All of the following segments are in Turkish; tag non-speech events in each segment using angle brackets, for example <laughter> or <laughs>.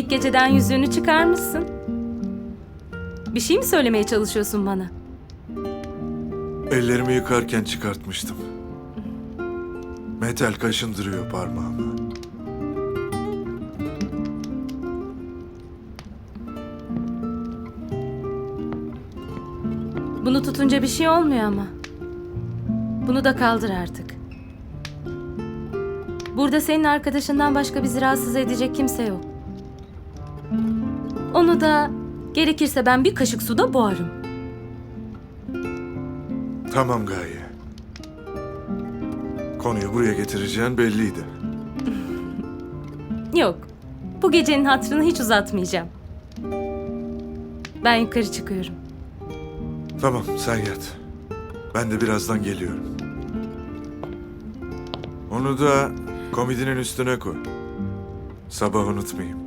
İlk geceden yüzüğünü çıkarmışsın. Bir şey mi söylemeye çalışıyorsun bana? Ellerimi yıkarken çıkartmıştım. Metal kaşındırıyor parmağımı. Bunu tutunca bir şey olmuyor ama. Bunu da kaldır artık. Burada senin arkadaşından başka bizi rahatsız edecek kimse yok. Onu da gerekirse ben bir kaşık suda boğarım. Tamam Gaye. Konuyu buraya getireceğin belliydi. <laughs> Yok. Bu gecenin hatırını hiç uzatmayacağım. Ben yukarı çıkıyorum. Tamam sen yat. Ben de birazdan geliyorum. Onu da komodinin üstüne koy. Sabah unutmayayım.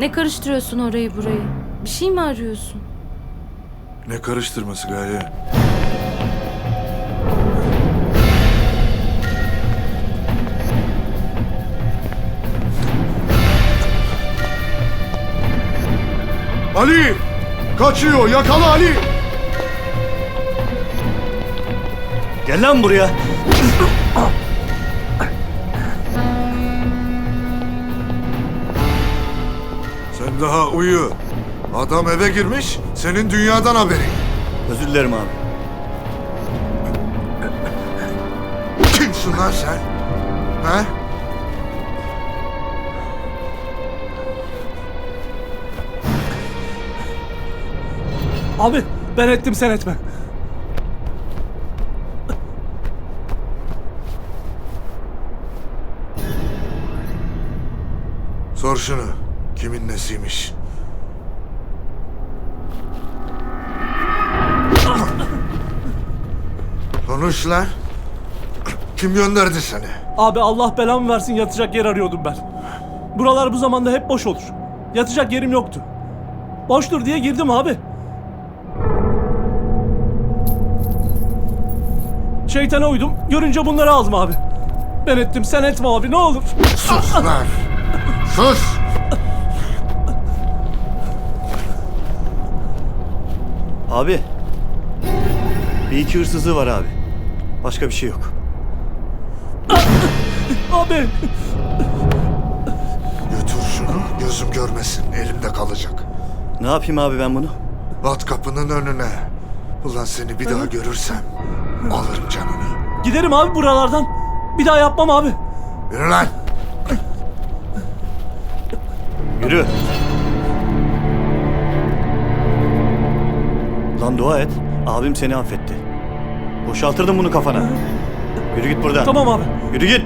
Ne karıştırıyorsun orayı burayı? Bir şey mi arıyorsun? Ne karıştırması Gaye? Ali! Kaçıyor! Yakala Ali! Gel lan buraya. Daha uyu. Adam eve girmiş, senin dünyadan haberin. Özür dilerim abi. Kimsin lan sen? He? Abi ben ettim sen etme. Sor şunu. Kimin nesiymiş? Konuş lan. Kim gönderdi seni? Abi Allah belamı versin yatacak yer arıyordum ben. Buralar bu zamanda hep boş olur. Yatacak yerim yoktu. Boştur diye girdim abi. Şeytana uydum. Görünce bunları aldım abi. Ben ettim sen etme abi ne olur. Sus lan. Sus. Abi. Bir iki hırsızı var abi. Başka bir şey yok. Abi. Götür şunu. Gözüm görmesin. Elimde kalacak. Ne yapayım abi ben bunu? At kapının önüne. Ulan seni bir daha görürsem alırım canını. Giderim abi buralardan. Bir daha yapmam abi. Yürü lan. Yürü. Lan dua et. Abim seni affetti. Boşaltırdım bunu kafana. Yürü git buradan. Tamam abi. Yürü git.